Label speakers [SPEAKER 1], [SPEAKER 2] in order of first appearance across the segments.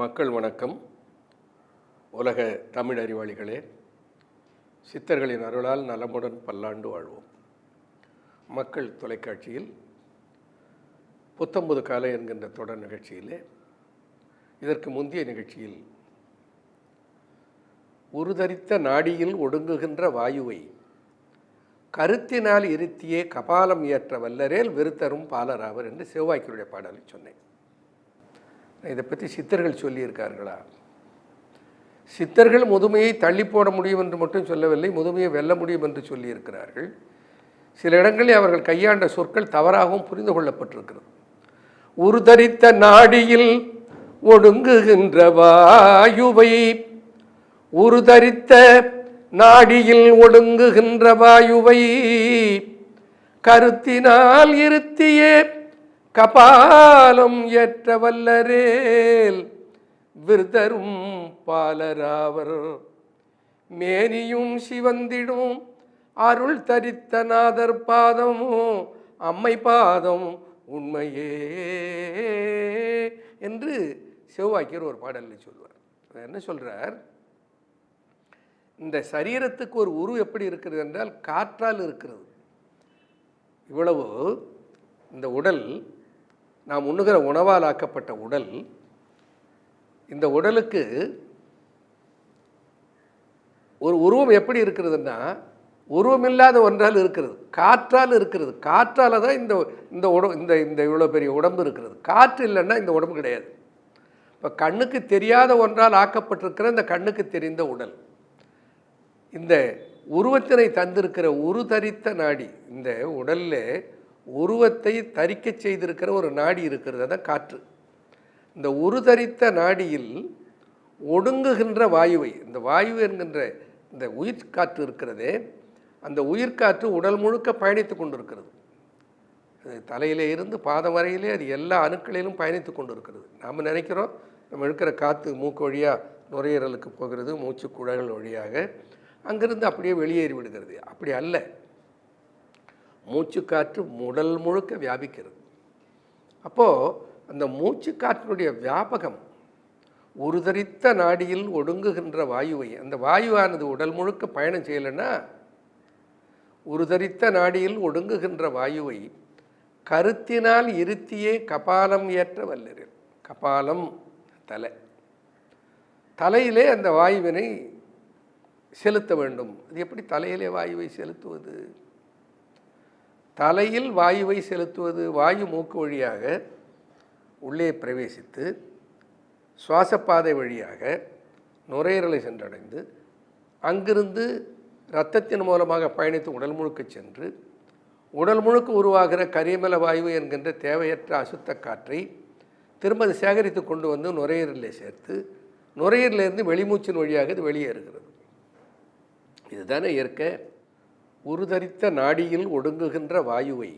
[SPEAKER 1] மக்கள் வணக்கம். உலக தமிழ் அறிவாளிகளே சித்தர்களின் அருளால் நலமுடன் பல்லாண்டு வாழ்வோம். மக்கள் தொலைக்காட்சியில் புத்தம்பது காலை என்கின்ற தொடர் நிகழ்ச்சியிலே இதற்கு முந்தைய நிகழ்ச்சியில் உருதரித்த நாடியில் ஒடுங்குகின்ற வாயுவை கருத்தினால் இருத்தியே கபாலம் இயற்ற வல்லரேல் விருத்தரும் பாலராவர் என்று செவ்வாய்க்கருடைய பாடலை சொன்னேன். இதை பற்றி சித்தர்கள் சொல்லியிருக்கார்களா? சித்தர்கள் முதுமையை தள்ளி போட முடியும் என்று மட்டும் சொல்லவில்லை முதுமையை வெல்ல முடியும் என்று சொல்லியிருக்கிறார்கள். சில இடங்களில் அவர்கள் கையாண்ட சொற்கள் தவறாகவும் புரிந்து கொள்ளப்பட்டிருக்கிறது. உருதரித்த நாடியில் ஒடுங்குகின்ற வாயுவை உருதரித்த நாடியில் ஒடுங்குகின்ற வாயுவை கருத்தினால் இருத்தியே கபாலம் ஏற்ற வல்லரேல் விருதரும் பாலராவர். மேனியும் சிவந்திடும் அருள் தரித்த நாதர் பாதமும் அம்மை பாதம் உண்மையே என்று செவ்வாய்க்கர் ஒரு பாடலில் சொல்வார். என்ன சொல்கிறார் இந்த சரீரத்துக்கு ஒரு உரு எப்படி இருக்கிறது என்றால் காற்றால் இருக்கிறது. இவ்வளவு இந்த உடல் நாம் உண்ணுகிற உணவால் ஆக்கப்பட்ட உடல் இந்த உடலுக்கு ஒரு உருவம் எப்படி இருக்கிறதுன்னா உருவமில்லாத ஒன்றால் இருக்கிறது காற்றால் இருக்கிறது. காற்றால் தான் இந்த இந்த உடம்பு இந்த இந்த இவ்வளோ பெரிய உடம்பு இருக்கிறது. காற்று இல்லைன்னா இந்த உடம்பு கிடையாது. இப்போ கண்ணுக்கு தெரியாத ஒன்றால் ஆக்கப்பட்டிருக்கிற இந்த கண்ணுக்கு தெரிந்த உடல். இந்த உருவத்தினை தந்திருக்கிற உரு தரித்த நாடி இந்த உடலில் உருவத்தை தரிக்க செய்திருக்கிற ஒரு நாடி இருக்கிறது தான் காற்று. இந்த உருதரித்த நாடியில் ஒடுங்குகின்ற வாயுவை இந்த வாயு என்கின்ற இந்த உயிர் காற்று இருக்கிறதே அந்த உயிர்காற்று உடல் முழுக்க பயணித்து கொண்டிருக்கிறது. அது தலையிலே இருந்து பாதம் வரையிலே அது எல்லா அணுக்களிலும் பயணித்து கொண்டிருக்கிறது. நாம் நினைக்கிறோம் நம்ம இருக்கிற காற்று மூக்கு வழியாக நுரையீரலுக்கு போகிறது மூச்சு குழல்கள் வழியாக அங்கிருந்து அப்படியே வெளியேறி விடுகிறது. அப்படி அல்ல. மூச்சுக்காற்று உடல் முழுக்க வியாபிக்கிறது. அப்போது அந்த மூச்சுக்காற்றினுடைய வியாபகம் உருதரித்த நாடியில் ஒடுங்குகின்ற வாயுவை அந்த வாயுவானது உடல் முழுக்க பயணம் செய்யலைன்னா உருதரித்த நாடியில் ஒடுங்குகின்ற வாயுவை கருத்தினால் இருத்தியே கபாலம் ஏற்ற வல்லரில் கபாலம் தலை. தலையிலே அந்த வாயுவினை செலுத்த வேண்டும். அது எப்படி தலையிலே வாயுவை செலுத்துவது? தலையில் வாயுவை செலுத்துவது வாயு மூக்கு வழியாக உள்ளே பிரவேசித்து சுவாசப்பாதை வழியாக நுரையீரலை சென்றடைந்து அங்கிருந்து இரத்தத்தின் மூலமாக பயணித்து உடல் முழுக்க சென்று உடல் முழுக்க உருவாகிற கரியமல வாயு என்கின்ற தேவையற்ற அசுத்த காற்றை திரும்ப அது சேகரித்து கொண்டு வந்து நுரையீரலை சேர்த்து நுரையீரலிருந்து வெளிமூச்சின் வழியாக இது வெளியேறுகிறது. இதுதானே இயற்கை. உருதரித்த நாடியில் ஒடுங்குகின்ற வாயுவை.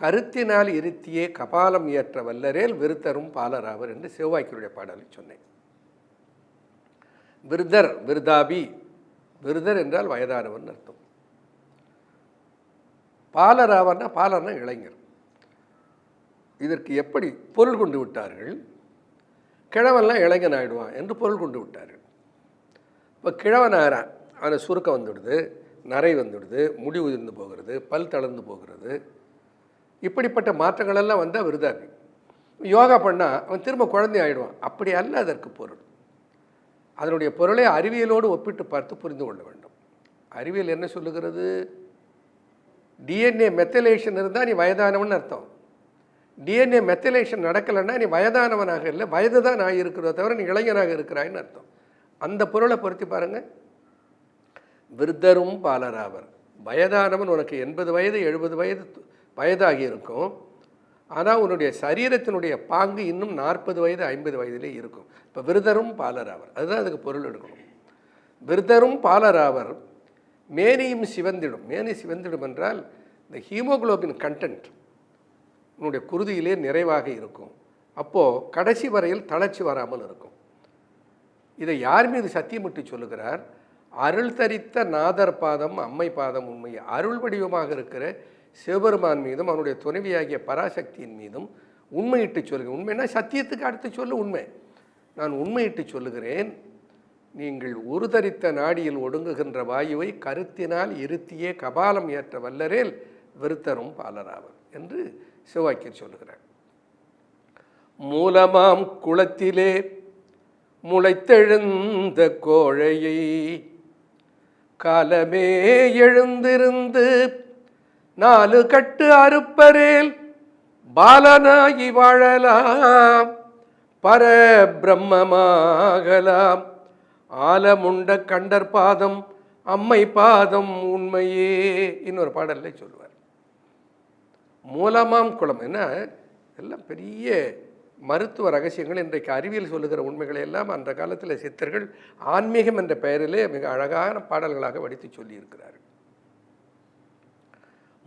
[SPEAKER 1] கருத்தினால் இருத்தியே கபாலம் ஏற்ற வல்லரேல் விருத்தரும் பாலராவர் என்று செவ்வாய்க்கருடைய பாடலை சொன்னேன். விருதர் விருதாபி விருதர் என்றால் வயதானவன் அர்த்தம். பாலராவர்னா பாலர்னா இளைஞர். இதற்கு எப்படி பொருள் கொண்டு விட்டார்கள்? கிழவன்லாம் இளைஞன் ஆயிடுவான் என்று பொருள் கொண்டு விட்டார்கள். இப்போ கிழவன் ஆகிறான் அவனை சுருக்கம் வந்துடுது. நரை வந்துடுது முடி உதிர்ந்து போகிறது பல் தளர்ந்து போகிறது. இப்படிப்பட்ட மாற்றங்களெல்லாம் வந்தால் விருதாபி யோகா பண்ணால் அவன் திரும்ப குழந்தை ஆகிடுவான் அப்படி அல்ல அதற்கு பொருள். அதனுடைய பொருளை அறிவியலோடு ஒப்பிட்டு பார்த்து புரிந்து கொள்ள வேண்டும். அறிவியல் என்ன சொல்லுகிறது? டிஎன்ஏ மெத்தலேஷன் இருந்தால் நீ வயதானவன் அர்த்தம். டிஎன்ஏ மெத்தலேஷன் நடக்கலைன்னா நீ வயதானவனாக இல்லை வயது தான் நான் இருக்கிறதோ தவிர நீ இளைஞனாக இருக்கிறாய்னு அர்த்தம். அந்த பொருளை பொருத்தி பாருங்கள் விருத்தரும் பாலராவர். வயதானவன் உனக்கு எண்பது வயது எழுபது வயது வயதாகி இருக்கும் ஆனால் உன்னுடைய சரீரத்தினுடைய பாங்கு இன்னும் நாற்பது வயது ஐம்பது வயதிலே இருக்கும். இப்போ விருதரும் பாலராவர். அதுதான் அதுக்கு பொருள் எடுக்கணும். விருதரும் பாலராவர் மேனியும் சிவந்திடும். மேனி சிவந்திடும் என்றால் இந்த ஹீமோகுளோபின் கண்டென்ட் உன்னுடைய குருதியிலே நிறைவாக இருக்கும். அப்போது கடைசி வரையில் தளர்ச்சி வராமல் இருக்கும். இதை யார் மீது சத்தியமிட்டு சொல்லுகிறார்? அருள் தரித்த நாதர் பாதம் அம்மை பாதம் உண்மை அருள் வடிவமாக இருக்கிற சிவபெருமான் மீதும் அவனுடைய துணைவியாகிய பராசக்தியின் மீதும் உண்மையிட்டு சொல்லுங்க. உண்மைன்னா சத்தியத்துக்கு அடுத்து சொல்லு உண்மை. நான் உண்மையிட்டு சொல்லுகிறேன். நீங்கள் உருதரித்த நாடியில் ஒடுங்குகின்ற வாயுவை கருத்தினால் இருத்தியே கபாலம் ஏற்ற வல்லரேல் விருத்தரும் பாலராவர் என்று சிவாக்கியர் சொல்லுகிறார். மூலமாம் குளத்திலே முளைத்தெழுந்த கோழையை காலமே எழுந்திருந்து நாலு கட்டு அறுப்பரேல் பாலனாகி வாழலாம். பரபிரம்மமாகலாம். ஆலமுண்ட கண்டர் பாதம் அம்மை பாதம் உண்மையே இன்னொரு பாடல்ல சொல்லுவார். மூலமாம் குளம். என்ன? எல்லாம் பெரிய மருத்துவ ரகசியங்கள் இன்றைக்கு அறிவியல் சொல்லுகிற உண்மைகளை எல்லாம் அந்த காலத்தில் சித்தர்கள் ஆன்மீகம் என்ற பெயரிலே மிக அழகான பாடல்களாக வடித்து சொல்லியிருக்கிறார்கள்.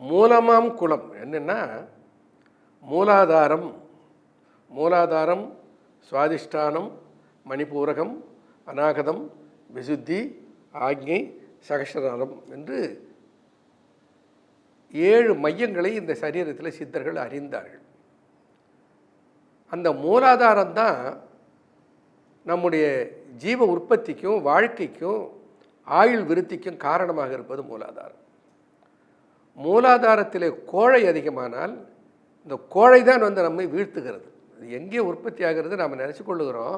[SPEAKER 1] மூலமாம் குளம் என்னென்னா மூலாதாரம் மூலாதாரம் சுவாதிஷ்டானம் மணிப்பூரகம் அநாகதம் விசுத்தி ஆக்ஞை சகசரம் என்று ஏழு மையங்களை இந்த சரீரத்தில் சித்தர்கள் அறிந்தார்கள். அந்த மூலாதாரம் தான் நம்முடைய ஜீவ உற்பத்திக்கும் வாழ்க்கைக்கும் ஆயுள் விருத்திக்கும் காரணமாக இருப்பது மூலாதாரம். மூலாதாரத்திலே கோழை அதிகமானால் இந்த கோழை தான் வந்து நம்மை வீழ்த்துகிறது. அது எங்கே உற்பத்தி ஆகிறது நாம் நினச்சி கொள்ளுகிறோம்.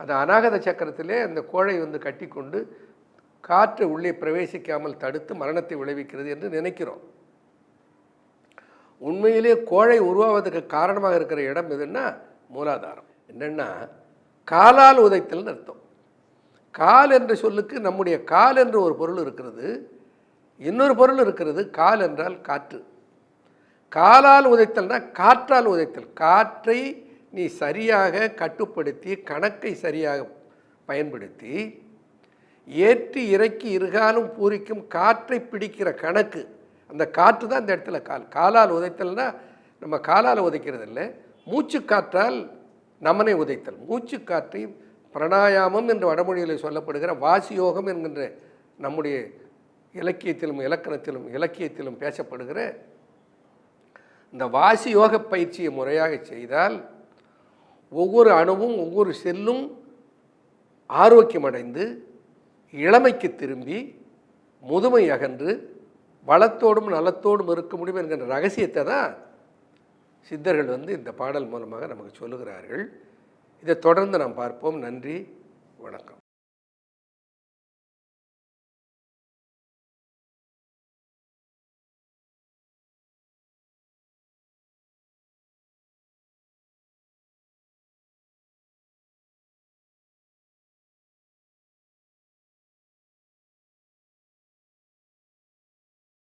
[SPEAKER 1] அந்த அநாகத சக்கரத்திலே அந்த கோழை வந்து கட்டிக்கொண்டு காற்று உள்ளே பிரவேசிக்காமல் தடுத்து மரணத்தை விளைவிக்கிறது என்று நினைக்கிறோம். உண்மையிலே கோழை உருவாவதற்கு காரணமாக இருக்கிற இடம் எதுன்னா மூலாதாரம். என்னென்னா காலால் உதைத்தல்னு அர்த்தம். கால் என்ற சொல்லுக்கு நம்முடைய கால் என்ற ஒரு பொருள் இருக்கிறது. இன்னொரு பொருள் இருக்கிறது கால் என்றால் காற்று. காலால் உதைத்தல்னா காற்றால் உதைத்தல். காற்றை நீ சரியாக கட்டுப்படுத்தி கணக்கை சரியாக பயன்படுத்தி ஏற்றி இறக்கி இருகாலும் பூரிக்கும் காற்றை பிடிக்கிற கணக்கு. அந்த காற்று தான் இந்த இடத்துல கால். காலால் உதைத்தல்னா நம்ம காலால் உதைக்கிறது இல்லை மூச்சு காற்றால் நமனை உதைத்தல். மூச்சு காற்றை பிரணாயாமம் என்று வடமொழியில் சொல்லப்படுகிற வாசியோகம் என்கின்ற நம்முடைய இலக்கியத்திலும் இலக்கணத்திலும் இலக்கியத்திலும் பேசப்படுகிற இந்த வாசி யோக பயிற்சியை முறையாக செய்தால் ஒவ்வொரு அணுவும் ஒவ்வொரு செல்லும் ஆரோக்கியமடைந்து இளமைக்கு திரும்பி முதுமை அகன்று வளத்தோடும் நலத்தோடும் இருக்க முடியும் என்கின்ற ரகசியத்தை தான் சித்தர்கள் வந்து இந்த பாடல் மூலமாக நமக்கு சொல்லுகிறார்கள். இதை தொடர்ந்து நாம் பார்ப்போம். நன்றி. வணக்கம்.